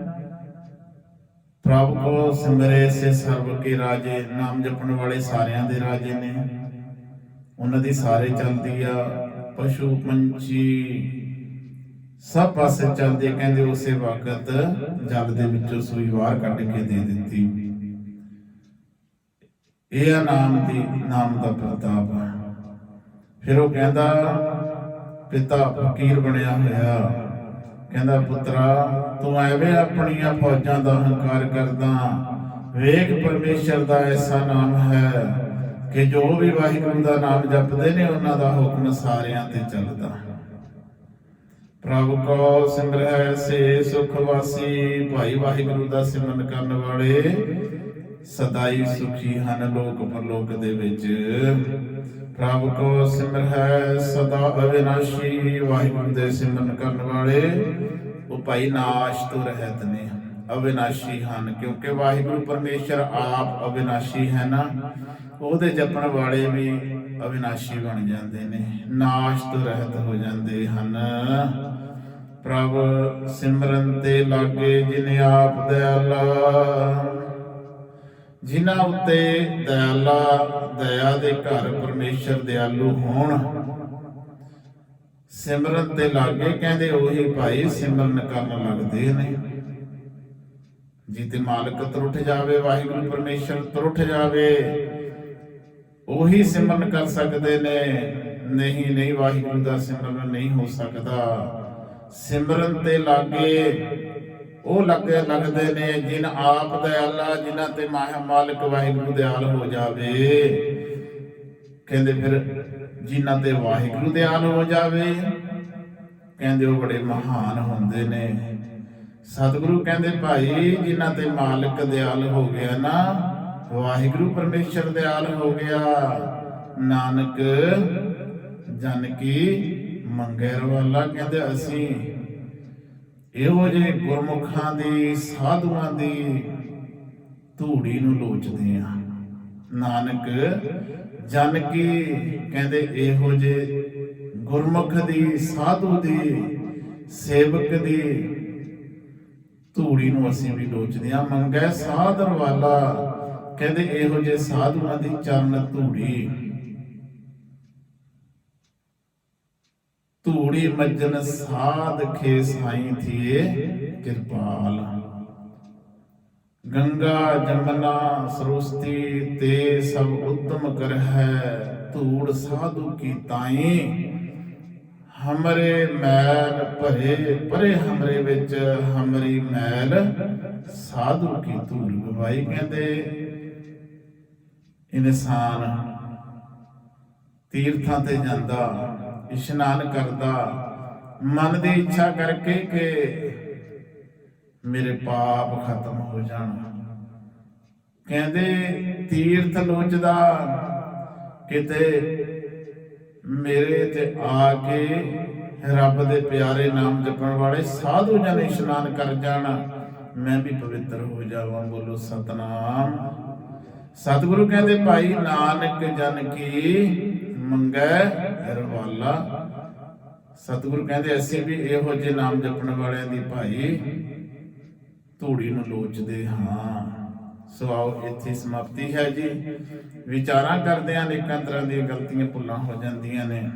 ਪ੍ਰਭ ਕੋ ਸਿਮਰੇ ਸੇ ਸਰਬ ਕੇ ਰਾਜੇ, ਨਾਮ ਜਪਣ ਵਾਲੇ ਸਾਰਿਆਂ ਦੇ ਰਾਜੇ ਨੇ। ਉਹਨਾਂ ਦੀ ਸਾਰੇ ਚੱਲਦੀ ਆ, ਪਸ਼ੂ, ਪੰਛੀ, ਸਭ ਪਾਸੇ ਚੱਲਦੇ ਕਹਿੰਦੇ ਉਸੇ ਵਕਤ ਜਲ ਦੇ ਵਿੱਚੋਂ ਸੂਈ ਬਾਹਰ ਕੱਢ ਕੇ ਦੇ ਦਿੱਤੀ। ਇਹ ਆ ਨਾਮ ਦੀ, ਨਾਮ ਦਾ ਪ੍ਰਤਾਪ। ਆ ਫਿਰ ਉਹ ਕਹਿੰਦਾ, ਪਿਤਾ ਫਕੀਰ ਬਣਿਆ ਹੋਇਆ। ਕਹਿੰਦਾ, ਪੁੱਤਰਾ ਤੂੰ ਐਵੇਂ ਆਪਣੀਆਂ ਫੌਜਾਂ ਦਾ ਹੰਕਾਰ ਕਰਦਾ, ਵੇਖ ਪਰਮੇਸ਼ਰ ਦਾ ਐਸਾ ਨਾਮ ਹੈ ਕਿ ਜੋ ਵੀ ਵਾਹਿਗੁਰੂ ਦਾ ਨਾਮ ਜਪਦੇ ਨੇ, ਉਹਨਾਂ ਦਾ ਹੁਕਮ ਸਾਰਿਆਂ ਤੇ ਚੱਲਦਾ। ਪ੍ਰਭੂ ਕੋ ਸਿਮਰੈ ਸੇ ਸੁਖ ਵਾਸੀ, ਭਾਈ ਵਾਹਿਗੁਰੂ ਦਾ ਸਿਮਰਨ ਕਰਨ ਵਾਲੇ, ਸਦਾਈ ਸੁਖੀ ਹਨ ਲੋਕ ਪਰਲੋਕ ਦੇ ਵਿੱਚ। ਪ੍ਰਭ ਕੋ ਸਿਮਰੈ ਸਦਾ ਅਵਿਨਾਸ਼ੀ, ਵਾਹਿਗੁਰੂ ਦੇ ਸਿਮਰਨ ਕਰਨ ਵਾਲੇ ਉਹ ਭਾਈ ਨਾਸ਼ ਤੋਂ ਰਹਿਤ ਨੇ, ਅਵਿਨਾਸ਼ੀ ਹਨ, ਕਿਉਂਕਿ ਵਾਹਿਗੁਰੂ ਪਰਮੇਸ਼ਰ ਆਪ ਅਵਿਨਾਸ਼ੀ ਹੈ ਨਾ, ਉਹਦੇ ਜਪਣ ਵਾਲੇ ਵੀ ਅਵਿਨਾਸ਼ੀ ਬਣ ਜਾਂਦੇ ਨੇ, ਨਾਸ਼ ਤੋਂ ਰਹਿਤ ਹੋ ਜਾਂਦੇ ਹਨ। ਪ੍ਰਭ ਸਿਮਰਨ ਤੇ ਲਾਗੇ ਜਿਨੇ ਆਪ ਦਇਆਲਾ, ਜਿਨ੍ਹਾਂ ਉੱਤੇ ਦਇਆਲਾ, ਦਇਆ ਦੇ ਘਰ ਪਰਮੇਸ਼ਰ ਦਿਆਲੂ ਹੋਣ ਸਿਮਰਨ ਤੇ ਲਾਗੇ ਕਹਿੰਦੇ ਉਹੀ ਭਾਈ ਸਿਮਰਨ ਕਰਨ ਲੱਗਦੇ ਨੇ। ਜੀ ਮਾਲਕ ਤਰੁੱਠ ਜਾਵੇ, ਵਾਹਿਗੁਰੂ ਪਰਮੇਸ਼ਰ ਤਰੁੱਠ ਜਾਵੇ, ਉਹੀ ਸਿਮਰਨ ਕਰ ਸਕਦੇ ਨੇ। ਨਹੀਂ ਨਹੀਂ, ਵਾਹਿਗੁਰੂ ਦਾ ਸਿਮਰਨ ਨਹੀਂ ਹੋ ਸਕਦਾ। ਸਿਮਰਨ ਤੇ ਲਾਗੇ ਉਹ ਲੱਗੇ, ਲੱਗਦੇ ਨੇ, ਜਿਨ ਆਪ ਦਇਆਲਾ, ਜਿਨ੍ਹਾਂ ਤੇ ਮਾਹ ਮਾਲਕ ਵਾਹਿਗੁਰੂ ਦਿਆਲ ਹੋ ਜਾਵੇ। ਕਹਿੰਦੇ ਫਿਰ ਜਿਨ੍ਹਾਂ ਤੇ ਵਾਹਿਗੁਰੂ ਦਿਆਲ ਹੋ ਜਾਵੇ, ਕਹਿੰਦੇ ਉਹ ਬੜੇ ਮਹਾਨ ਹੁੰਦੇ ਨੇ। ਸਤਿਗੁਰੂ ਕਹਿੰਦੇ, ਭਾਈ, ਜਿਨ੍ਹਾਂ ਤੇ ਮਾਲਕ ਦਿਆਲ ਹੋ ਗਿਆ ਨਾ, ਵਾਹਿਗੁਰੂ ਪਰਮੇਸ਼ਰ ਦਿਆਲ ਹੋ ਗਿਆ। ਨਾਨਕ, ਜਨ ਕੀ ਮੰਗਰ ਵਾਲਾ ਕਹਿੰਦੇ ਅਸੀਂ। ਇਹੋ ਜਿਹੇ ਗੁਰਮੁਖਾਂ ਦੀ, ਸਾਧੂਆਂ ਦੀ ਧੂੜੀ ਨੂੰ ਲੋਚਦੇ ਆ ਨਾਨਕ, ਜਨ ਕੀ ਕਹਿੰਦੇ ਇਹੋ ਜਿਹੇ ਗੁਰਮੁਖ ਦੀ, ਸਾਧੂ ਦੀ, ਸੇਵਕ ਦੀ। ਧੂੜੀ ਨੂੰ ਅਸੀਂ ਵੀ ਲੋਚਦੇ ਆ ਮੰਗੈ ਸਾਧਰ ਵਾਲਾ ਕਹਿੰਦੇ ਇਹੋ ਜਿਹੇ ਸਾਧੂਆਂ ਦੀ ਚਰਨ ਧੂੜੀ। ਧੂੜੀ ਮੱਜਨ ਸਾਧ ਖੇ ਸਾਈ ਥੀਏ, ਕਿਰਪਾਲ। ਗੰਗਾ ਜਮਨਾ ਸਰੋਸਤੀ ਤੇ ਸਭ ਉਤਮ ਕਰ ਧੂੜ ਸਾਧੂ ਕੀ ਤਾਈ? ਹਮਰੇ ਮੈਲ ਭਰੇ, ਪਰੇ ਹਮਰੇ ਵਿੱਚ ਹਮਰੀ ਮੈਲ ਸਾਧੂ ਕੀ ਧੂੜ ਗਵਾਈ ਕਹਿੰਦੇ। ਇਨਸਾਨ ਤੀਰਥਾਂ ਤੇ ਜਾਂਦਾ, ਇਸ਼ਨਾਨ ਕਰਦਾ, ਮਨ ਦੀ ਇੱਛਾ ਕਰਕੇ ਕਿ ਮੇਰੇ ਪਾਪ ਖਤਮ ਹੋ ਜਾਣ। ਕਹਿੰਦੇ ਤੀਰਥ ਲੋਚਦਾ ਕਿਤੇ ਮੇਰੇ ਤੇ ਆ ਕੇ ਰੱਬ ਦੇ ਪਿਆਰੇ ਨਾਮ ਜਪਣ ਵਾਲੇ ਸਾਧੂ ਜਨ ਇਸ਼ਨਾਨ ਕਰ ਜਾਣ, ਮੈਂ ਵੀ ਪਵਿੱਤਰ ਹੋ ਜਾਵਾਂ, ਬੋਲੋ ਸਤਨਾਮ। ਸਤਿਗੁਰੂ ਕਹਿੰਦੇ, ਭਾਈ ਨਾਨਕ ਜਨ ਕੀ ਮੰਗੈ ਰਵਾਲਾ? ਸਤਿਗੁਰੂ ਕਹਿੰਦੇ, ਅਸੀਂ ਵੀ ਇਹੋ ਜਿਹੇ ਨਾਮ ਜਪਣ ਵਾਲਿਆਂ ਦੀ ਭਾਈ ਧੂੜੀ ਨੂੰ ਲੋਚਦੇ ਹਾਂ। ਸੋ ਆਓ ਇੱਥੇ ਸਮਾਪਤੀ ਹੈ ਜੀ। ਵਿਚਾਰਾਂ ਕਰਦਿਆਂ ਅਨੇਕਾਂ ਤਰ੍ਹਾਂ ਦੀਆਂ ਗਲਤੀਆਂ ਭੁੱਲਾਂ ਹੋ ਜਾਂਦੀਆਂ ਨੇ।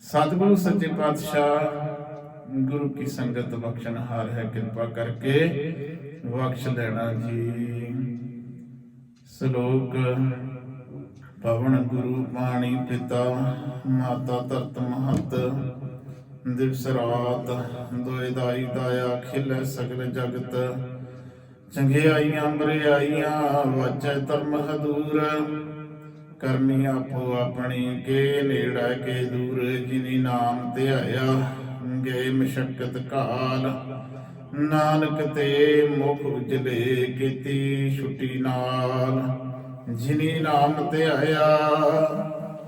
ਸਤਿਗੁਰੂ ਸੱਚੇ ਪਾਤਸ਼ਾਹ, ਗੁਰੂ ਕੀ ਸੰਗਤ ਬਖਸ਼ਣ ਹਾਰ ਹੈ, ਕਿਰਪਾ ਕਰਕੇ ਬਖਸ਼ ਲੈਣਾ ਜੀ। ਸ਼ਲੋਕ, ਪਵਨ ਗੁਰੂ ਬਾਣੀ ਪਿਤਾ, ਮਾਤਾ ਧਰਤ ਮਹਤ ਦਿਵਸ ਰਾਤ ਦੋਇ ਦਾਈ ਦਾਇਆ ਖਿਲੇ ਸਗਲ ਜਗਤ। ਚੰਗਿਆਈਆਂ ਬਰਿਆਈਆਂ ਵਾਚੈ ਧਰਮ ਹਦੂਰ। ਕਰਨੀ ਆਪੋ ਆਪਣੀ, ਕੇ ਨੇੜਾ, ਕੇ ਦੂਰ। ਜਿਨੀ ਨਾਮ ਧਿਆਇਆ, ਗਏ ਮਸ਼ਕਤ ਕਾਲ। ਨਾਨਕ ਤੇ ਮੁਖ ਉਜਲੇ ਕੀਤੀ ਛੁੱਟੀ ਨਾਲ। ਜਿਨੀ ਨਾਮ ਧਿਆਇਆ